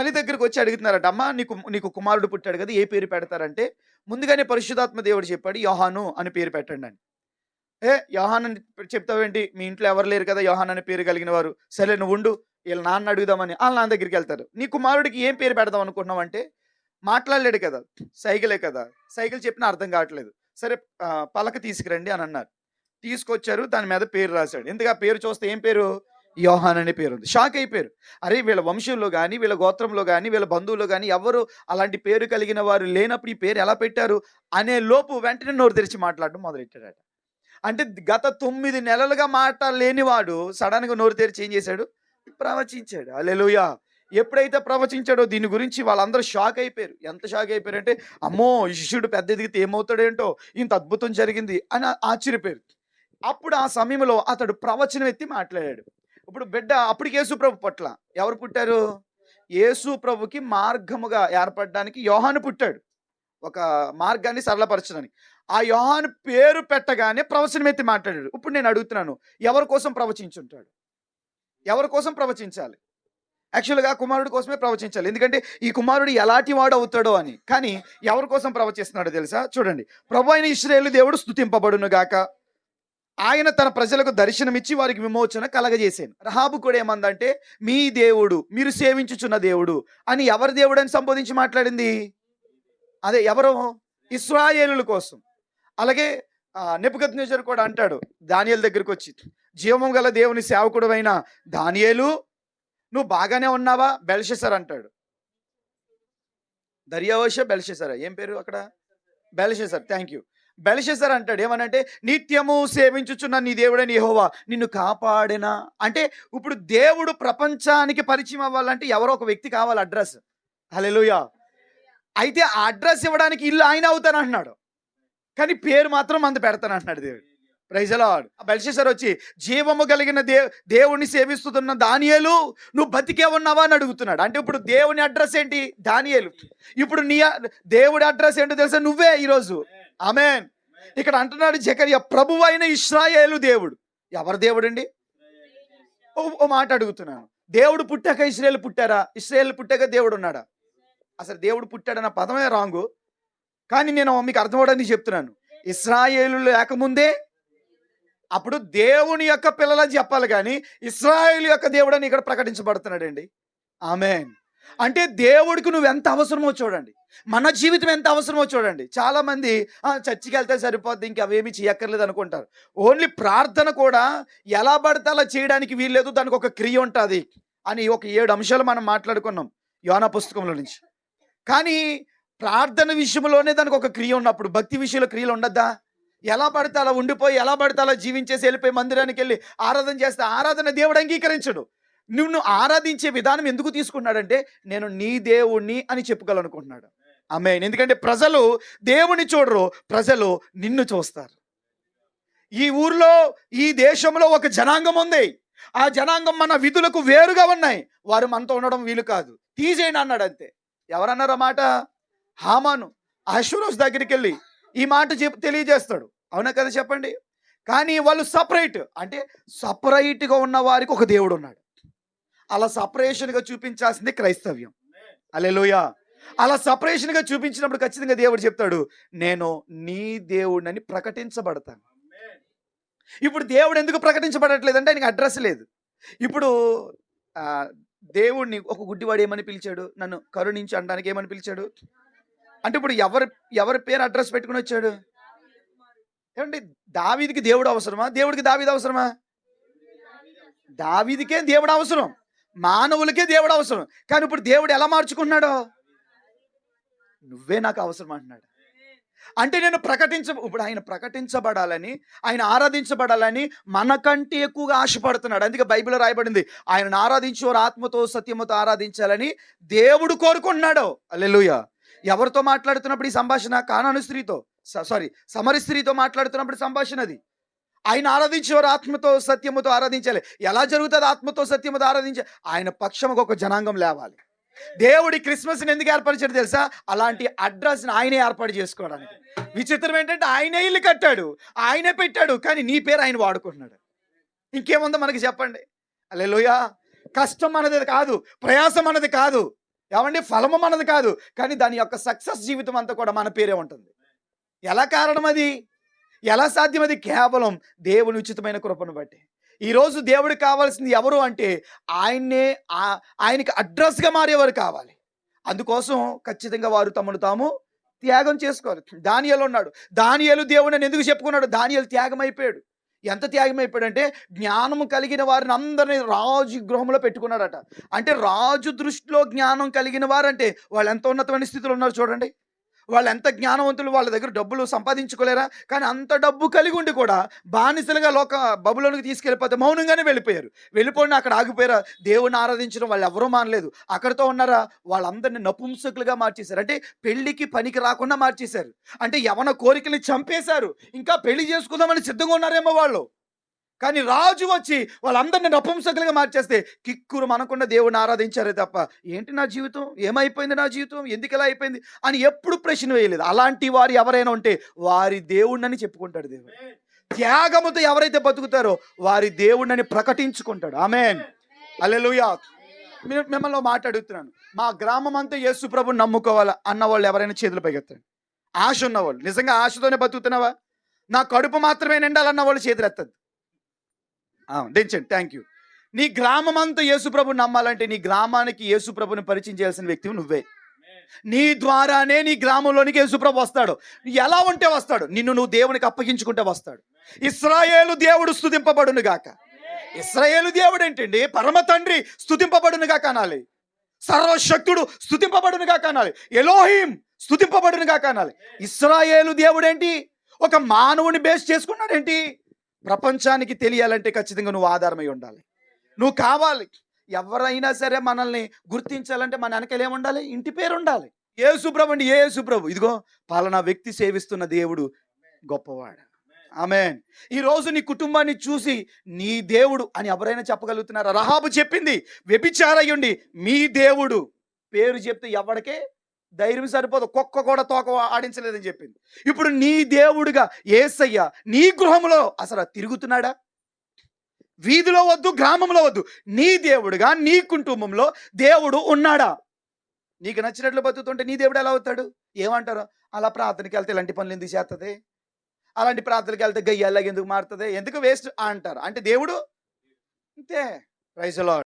తల్లి దగ్గరికి వచ్చి అడుగుతున్నారట అమ్మ నీకు నీకు కుమారుడు పుట్టాడు కదా ఏ పేరు పెడతారంటే? ముందుగానే పరిశుధాత్మ దేవుడు చెప్పాడు యోహాను అని పేరు పెట్టండి అని ఏ యోహాన్ అని చెప్తావేంటి? మీ ఇంట్లో ఎవరు లేరు కదా యోహాన్ అనే పేరు కలిగిన వారు. సరే నువ్వు ఉండు వీళ్ళ నాన్న అడుగుదామని. వాళ్ళ నాన్న దగ్గరికి వెళ్తారు. నీ కుమారుడికి ఏం పేరు పెడదాం అనుకుంటున్నావు అంటే? మాట్లాడలేడు కదా సైకిలే కదా సైకిల్ చెప్పినా అర్థం కావట్లేదు. సరే పలక తీసుకురండి అని అన్నారు. తీసుకొచ్చారు దాని మీద పేరు రాశాడు. ఎందుకు ఆ పేరు చూస్తే ఏం పేరు? యోహాన్ అనే పేరు ఉంది. షాక్ అయిపోయారు. అరే వీళ్ళ వంశంలో కానీ వీళ్ళ గోత్రంలో కానీ వీళ్ళ బంధువుల్లో కానీ ఎవరు అలాంటి పేరు కలిగిన వారు లేనప్పుడు ఈ పేరు ఎలా పెట్టారు అనే లోపు వెంటనే నోరు తెరిచి మాట్లాడడం మొదలెట్టాడట అంటే గత తొమ్మిది నెలలుగా మాట్లాడలేనివాడు సడన్గా సడన్గా నోరు తెరిచి ఏం చేశాడు? ప్రవచించాడు. అలెలుయా ఎప్పుడైతే ప్రవచించాడో దీని గురించి వాళ్ళందరూ షాక్ అయిపోయారు. ఎంత షాక్ అయిపోయారంటే అమ్మో శిష్యుడు పెద్ద ఎదిగితే ఏమవుతాడేంటో ఇంత అద్భుతం జరిగింది అని ఆశ్చర్యపోయారు. అప్పుడు ఆ సమయంలో అతడు ప్రవచనం ఎత్తి మాట్లాడాడు. ఇప్పుడు బిడ్డ అప్పటికి ప్రభు పట్ల ఎవరు పుట్టారు? యేసు ప్రభుకి మార్గముగా ఏర్పడడానికి యోహాను పుట్టాడు. ఒక మార్గాన్ని సరళపరచడానికి. ఆ యోహాను పేరు పెట్టగానే ప్రవచనం ఎత్తి మాట్లాడాడు. ఇప్పుడు నేను అడుగుతున్నాను ఎవరి కోసం ప్రవచించుంటాడు? ఎవరి కోసం ప్రవచించాలి? యాక్చువల్గా కుమారుడి కోసమే ప్రవచించాలి. ఎందుకంటే ఈ కుమారుడు ఎలాంటి వాడు అవుతాడో అని. కానీ ఎవరి కోసం ప్రవచిస్తున్నాడో తెలుసా? చూడండి. ప్రభు అయిన ఇస్రాయేల్ దేవుడు స్థుతింపబడును గాక ఆయన తన ప్రజలకు దర్శనమిచ్చి వారికి విమోచన కలగజేశాను రహాబు కూడా ఏమందంటే మీ దేవుడు మీరు సేవించుచున్న దేవుడు అని ఎవరి దేవుడు అని సంబోధించి మాట్లాడింది? అదే ఎవరు? ఇస్రాయేలుల కోసం. అలాగే నెపుగత్ నేజర్ కూడా అంటాడు దానియేలు దగ్గరికి వచ్చి జీవము గల దేవుని సేవకుడు అయిన దానియేలు నువ్వు బాగానే ఉన్నావా? బెల్షెసర్ అంటాడు. దర్యావశ బెల్షెసర్. ఏం పేరు అక్కడ? బెల్షెసర్. థ్యాంక్ యూ బెల్షెసర్ అంటాడు. ఏమనంటే నిత్యము సేవించుచున్న నీ దేవుడని యహోవా నిన్ను కాపాడేనా? అంటే ఇప్పుడు దేవుడు ప్రపంచానికి పరిచయం అవ్వాలంటే ఎవరో ఒక వ్యక్తి కావాలి అడ్రస్. హలెలుయా అయితే ఆ అడ్రస్ ఇవ్వడానికి ఇల్లు ఆయన అవుతానంటున్నాడు. కానీ పేరు మాత్రం అంత పెడతానంటున్నాడు దేవుడు. ప్రైజలాడు బెల్షెసర్ వచ్చి జీవము కలిగిన దే దేవుణ్ణి సేవిస్తున్న దానియలు నువ్వు బతికే ఉన్నావా? అని అడుగుతున్నాడు. అంటే ఇప్పుడు దేవుని అడ్రస్ ఏంటి? దానియలు. ఇప్పుడు నీ దేవుడి అడ్రస్ ఏంటో తెలుసా? నువ్వే ఈరోజు. ఆమెన్. ఇక్కడ అంటున్నాడు జకర్య ప్రభు అయిన ఇస్రాయేలు దేవుడు. ఎవరు దేవుడు అండి ఓ ఓ మాట అడుగుతున్నాను. దేవుడు పుట్టాక ఇస్రాయేల్ పుట్టారా? ఇస్రాయేల్ పుట్టాక దేవుడు ఉన్నాడా? అసలు దేవుడు పుట్టాడన్న పదమే రాంగు. కానీ నేను మీకు అర్థమవడానికి చెప్తున్నాను. ఇస్రాయేలు లేకముందే అప్పుడు దేవుని యొక్క పిల్లలని చెప్పాలి కానీ ఇస్రాయేల్ యొక్క దేవుడు అని ఇక్కడ ప్రకటించబడుతున్నాడండి. ఆమెన్. అంటే దేవుడికి నువ్వు ఎంత అవసరమో చూడండి. మన జీవితం ఎంత అవసరమో చూడండి. చాలామంది "ఆ, చర్చికి వెళ్తే సరిపోద్ది ఇంకా అవేమి చేయక్కర్లేదు అనుకుంటారు. ఓన్లీ ప్రార్థన కూడా ఎలా పడితే అలా చేయడానికి వీల్లేదు దానికి ఒక క్రియ ఉంటుంది అని ఒక ఏడు అంశాలు మనం మాట్లాడుకున్నాం యోనా పుస్తకంలో నుంచి. కానీ ప్రార్థన విషయంలోనే దానికి ఒక క్రియ ఉన్నప్పుడు భక్తి విషయంలో క్రియలు ఉండద్దా? ఎలా పడితే అలా ఉండిపోయి ఎలా పడితే అలా జీవించేసి వెళ్ళిపోయి మందిరానికి వెళ్ళి ఆరాధన చేస్తే ఆరాధన దేవుడు అంగీకరించడు. నువ్వు ఆరాధించే విధానం ఎందుకు తీసుకున్నాడంటే నేను నీ దేవుణ్ణి అని చెప్పుకోవాలనుకుంటున్నాడు. ఆమె ఎందుకంటే ప్రజలు దేవుని చూడరు ప్రజలు నిన్ను చూస్తారు. ఈ ఊర్లో ఈ దేశంలో ఒక జనాంగం ఉంది. ఆ జనాంగం మన విధులకు వేరుగా ఉన్నాయి. వారు మనతో ఉండడం వీలు కాదు. తీసేయండి అన్నాడు అంతే. ఎవరన్నారు మాట? హామాను. అశ్వరోజ్ దగ్గరికి వెళ్ళి ఈ మాట చెప్ తెలియజేస్తాడు. అవునా కదా చెప్పండి? కానీ వాళ్ళు సపరేట్. అంటే సపరేట్గా ఉన్న వారికి ఒక దేవుడు ఉన్నాడు. అలా సపరేషన్గా చూపించాల్సింది క్రైస్తవ్యం. అలెలోయ అలా సపరేషన్గా చూపించినప్పుడు ఖచ్చితంగా దేవుడు చెప్తాడు నేను నీ దేవుడిని ప్రకటించబడతాను. ఇప్పుడు దేవుడు ఎందుకు ప్రకటించబడట్లేదు అంటే ఆయనకి అడ్రస్ లేదు. ఇప్పుడు దేవుడిని ఒక గుడ్డివాడు ఏమని పిలిచాడు? నన్ను కరుణించి అనడానికి ఏమని పిలిచాడు? అంటే ఇప్పుడు ఎవరి ఎవరి పేరు అడ్రస్ పెట్టుకుని వచ్చాడు? ఏమండి దావీదికి దేవుడు అవసరమా? దేవుడికి దావీది అవసరమా? దావీదికే దేవుడు అవసరం. మానవులకే దేవుడు అవసరం. కానీ ఇప్పుడు దేవుడు ఎలా మార్చుకున్నాడో నువ్వే నాకు అవసరం అంటున్నాడు. అంటే నేను ప్రకటించ ఇప్పుడు ఆయన ప్రకటించబడాలని ఆయన ఆరాధించబడాలని మనకంటే ఎక్కువగా ఆశపడుతున్నాడు. అందుకే బైబిల్ రాయబడింది ఆయనను ఆరాధించేవారు ఆత్మతో సత్యముతో ఆరాధించాలని దేవుడు కోరుకుంటున్నాడు. అల్లెలుయ ఎవరితో మాట్లాడుతున్నప్పుడు ఈ సంభాషణ? కానాను స్త్రీతో. సారీ సమరి స్త్రీతో మాట్లాడుతున్నప్పుడు సంభాషణ అది. ఆయన ఆరాధించేవారు ఆత్మతో సత్యముతో ఆరాధించాలి. ఎలా జరుగుతుంది ఆత్మతో సత్యముతో ఆరాధించాలి ఆయన పక్షముకు ఒక జనాంగం లేవాలి. దేవుడి క్రిస్మస్ని ఎందుకు ఏర్పరిచాడు తెలుసా? అలాంటి అడ్రస్ని ఆయనే ఏర్పాటు చేసుకోవడానికి. విచిత్రం ఏంటంటే ఆయనే ఇల్లు కట్టాడు. ఆయనే పెట్టాడు. కానీ నీ పేరు ఆయన వాడుకుంటున్నాడు. ఇంకేముందో మనకి చెప్పండి? అల్లెలుయా కష్టం అన్నది కాదు ప్రయాసం అన్నది కాదు. ఏమండి? ఫలము మనది కాదు. కానీ దాని యొక్క సక్సెస్ జీవితం అంతా కూడా మన పేరే ఉంటుంది. ఎలా కారణం అది? ఎలా సాధ్యం అది కేవలం దేవుని ఉచితమైన కృపను బట్టి. ఈరోజు దేవుడు కావాల్సింది ఎవరు అంటే ఆయన్నే ఆయనకి అడ్రస్గా మారేవారు కావాలి. అందుకోసం ఖచ్చితంగా వారు తమను తాము త్యాగం చేసుకోవాలి. దానియలు ఉన్నాడు. దానియలు దేవుడిని ఎందుకు చెప్పుకున్నాడు? దానియలు త్యాగం అయిపోయాడు ఎంత త్యాగం అయిపోయాడంటే జ్ఞానము కలిగిన వారిని అందరినీ రాజు గృహంలో పెట్టుకున్నాడట. అంటే రాజు దృష్టిలో జ్ఞానం కలిగిన వారంటే వాళ్ళు ఎంత ఉన్నతమైన స్థితిలో ఉన్నారు చూడండి. వాళ్ళు ఎంత జ్ఞానవంతులు వాళ్ళ దగ్గర డబ్బులు సంపాదించుకోలేరా? కానీ అంత డబ్బు కలిగి ఉండి కూడా బానిసలుగా లోక బబులోనికి తీసుకెళ్ళిపోతే మౌనంగానే వెళ్ళిపోయారు. వెళ్ళిపోయిన అక్కడ ఆగిపోయారా? దేవుని ఆరాధించడం వాళ్ళు ఎవరూ మానలేదు. అక్కడితో ఉన్నారా? వాళ్ళందరినీ నపుంసకులుగా మార్చేశారు. అంటే పెళ్ళికి పనికి రాకుండా మార్చేశారు. అంటే యవన కోరికల్ని చంపేశారు. ఇంకా పెళ్ళి చేసుకుందామని సిద్ధంగా ఉన్నారేమో వాళ్ళు. కానీ రాజు వచ్చి వాళ్ళందరినీ నపుంసకులుగా మార్చేస్తే కిక్కురు మనకుండా దేవుని ఆరాధించారే తప్ప ఏంటి నా జీవితం? ఏమైపోయింది నా జీవితం? ఎందుకు ఇలా అయిపోయింది? అని ఎప్పుడు ప్రశ్న వేయలేదు. అలాంటి వారు ఎవరైనా ఉంటే వారి దేవుణ్ణని చెప్పుకుంటాడు దేవుడు. త్యాగముతో ఎవరైతే బతుకుతారో వారి దేవుణ్ణని ప్రకటించుకుంటాడు. ఆమెన్ అల్లెలుయా మిమ్మల్ని మాట అడుగుతున్నాను. మా గ్రామం అంతా యేసు ప్రభుని నమ్ముకోవాలా? అన్న వాళ్ళు ఎవరైనా చేతులు పైకెత్తండి. ఆశ ఉన్నవాళ్ళు. నిజంగా ఆశతోనే బతుకుతున్నావా? నా కడుపు మాత్రమే నిండాలన్న వాళ్ళు చేతులు ఎత్తద్దు. దించండి. థ్యాంక్ యూ నీ గ్రామం అంతా యేసుప్రభు నమ్మాలంటే నీ గ్రామానికి యేసుప్రభుని పరిచయం చేయాల్సిన వ్యక్తివి నువ్వే. నీ ద్వారానే నీ గ్రామంలోనికి యేసుప్రభు వస్తాడు. ఎలా ఉంటే వస్తాడు? నిన్ను నువ్వు దేవునికి అప్పగించుకుంటే వస్తాడు. ఇస్రాయేలు దేవుడు స్తుతింపబడును గాక. ఇస్రాయేలు దేవుడు ఏంటండి? పరమ తండ్రి స్తుతింపబడును గాక అనాలి. సర్వశక్తుడు స్తుతింపబడును గాక అనాలి. ఎలోహిం గాక అనాలి. ఇస్రాయేలు దేవుడేంటి? ఒక మానవుని బేస్ చేసుకున్నాడేంటి? ప్రపంచానికి తెలియాలంటే ఖచ్చితంగా నువ్వు ఆధారమై ఉండాలి. నువ్వు కావాలి. ఎవరైనా సరే మనల్ని గుర్తించాలంటే మన వెనకలు ఏముండాలి ఇంటి పేరు ఉండాలి. ఏ సుప్రభు అండి ఏ సుప్రభు ఇదిగో పలానా వ్యక్తి సేవిస్తున్న దేవుడు గొప్పవాడు. ఆమె ఈ రోజు నీ కుటుంబాన్ని చూసి నీ దేవుడు అని ఎవరైనా చెప్పగలుగుతున్నారా? రహాబు చెప్పింది వ్యభిచారయ్యుండి మీ దేవుడు. పేరు చెప్తే ఎవడికే? ధైర్యం సరిపోదు. కుక్క కూడా తోక ఆడించలేదని చెప్పింది. ఇప్పుడు నీ దేవుడుగా ఏసయ్య నీ గృహంలో అసలు తిరుగుతున్నాడా? వీధిలో వద్దు గ్రామంలో వద్దు. నీ దేవుడుగా నీ కుటుంబంలో దేవుడు ఉన్నాడా? నీకు నచ్చినట్లు బతుకుతుంటే నీ దేవుడు ఎలా అవుతాడు? ఏమంటారు? అలా ప్రార్థనకి వెళ్తే ఇలాంటి పనులు ఎందుకు చేస్తుంది? అలాంటి ప్రార్థనకి వెళ్తే గయ్యాలాగా ఎందుకు మారుతుంది? ఎందుకు వేస్ట్ అంటారు? అంటే దేవుడు? అంతే. ప్రైజ్లో